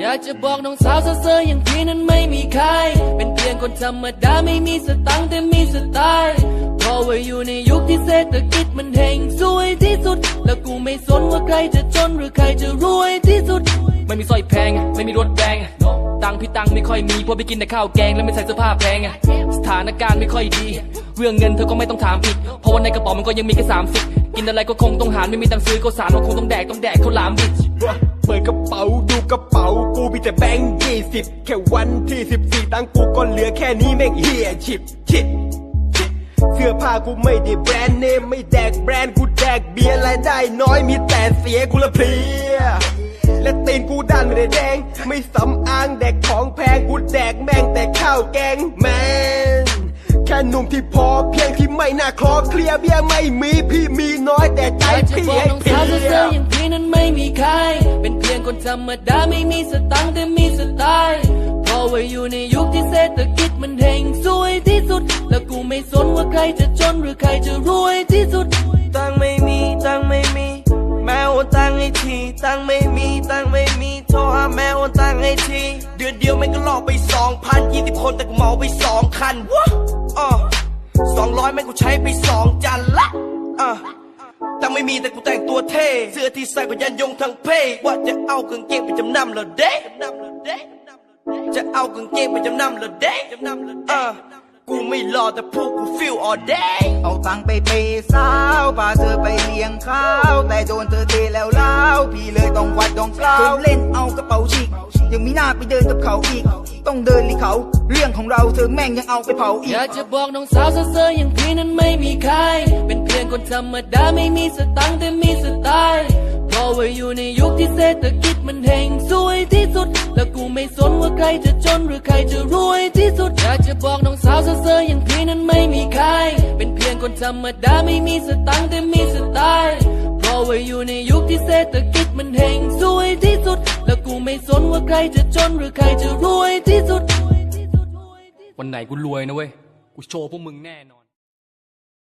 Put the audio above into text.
อยากจะบอกน้องสาวเซ่ออย่างพี่นั้นไม่มีใคร เป็นเพียงคนธรรมดาไม่มีสตังค์แต่มีสไตล์เพราะว่าอยู่ในยุคที่เศรษฐกิจมันเฮงซวยที่สุด แล้วกูไม่สนว่าใครจะจนหรือใครจะรวยที่สุด ไม่มีสร้อยแพง ไม่มีรถแรงตังค์พี่ตังค์ไม่ค่อยมีเพราะไปกินแต่ข้าวแกงแล้วไม่ใส่เสื้อผ้าแพงสถานการณ์ไม่ค่อยดี เรื่องเงินเธอก็ไม่ต้องถามอีก เพราะว่าในกระเป๋ามันก็ยังมีแค่สามสิบกินอะไรก็คงต้องหารไม่มีตังค์ซื้อก็สารก็คงต้องแดกต้องแดกเขาวหลามดิเปิดกระเป๋าดูกระเป๋ากูมีแต่แบงค์ยี่สิบแค่วันที่สิบสี่ตังค์กูก็เหลือแค่นี้แม่งเฮียฉิบฉิบฉิบเสื้อผ้ากูไม่ได้แบรนด์เนมไม่แดกแบรนด์กูแดกเบียร์รายได้น้อยมีแต่เสียกูละเพลียและตีนกูด้านไม่ได้แดง ไม่สำอางแดกของแพงกูแดกแม่งแต่ข้าวแกงแมน แค่หนุ่มที่พอเพียงที่ไม่น่าคลอเคลียร์เบี้ยไม่มีพี่มีน้อยแต่ใจอยากจะพี่บอกให้น้องเพลีสาวยเซ่อๆอย่างพี่นั้นไม่มีใคร เป็นเพียงคนธรรมดาไม่มีสตังค์แต่มีสไตล์เพราะว่าอยู่ในยุคที่เศรษฐกิจมันเฮงซวยที่สุด แล้วกูไม่สนว่าใครจะจนหรือใครจะรวยที่สุด ตังไม่มีตังไม่มี แม่โอนตังให้ทีตังไม่มีตังไม่มีโทรหาแม่โอนตังให้ทีเดือนเดียวแม่งก็หลอกไปสองพัน ยี่สิบคนแต่กูเหมาไปสองคันวะอะสองร้อยแม่งกูใช้ไปสองจันละอะตังไม่มีแต่กูแต่งตัวเท่ เสื้อที่ใส่ก็ยันยงทั้งเพศว่าจะเอากางเกงไปจำนำเหรอเด้จะเอากางเกงไปจำนำเหรอเด้อะกูไม่รอแต่พวกกูฟิลออเดย์เอาตังค์ไปเปย์สาวพาเธอไปเลี้ยงข้าว แต่โดนเธอเทแล้วเล่าพี่เลยต้องวัดต้องเปล่าเธอเล่นเอากระเป๋าฉีกยังมีหน้าไปเดินกับเขาอีก ต้องเดินลีเขา เรื่องของเราเธอแม่งยังเอาไปเผาอีอกยากจะบอกน้องสาวเซ่ออย่างพี่นั้นไม่มีใคร เป็นเพียงคนธรรมดาไม่มีสตังค์แต่มีสไตล์เพราะว่าอยู่ในยุคที่เศรษฐกิจมันเฮงซวยที่สุด แล้วกูไม่สนว่าใครจะจนหรือใครจะรวยที่สุด อยากจะบอกน้องสาวเซ่ออย่างพี่นั้นไม่มีใคร เป็นเพียงคนธรรมดาไม่มีสตังค์แต่มีสไตล์เพราะว่าอยู่ในยุคที่เศรษฐกิจมันเฮงซวยที่สุดแล้วกู ไม่สนว่าใครจะจนหรือใครจะรวยที่สุด วันไหนกูรวยนะเว้ย กูโชว์พวกมึงแน่นอน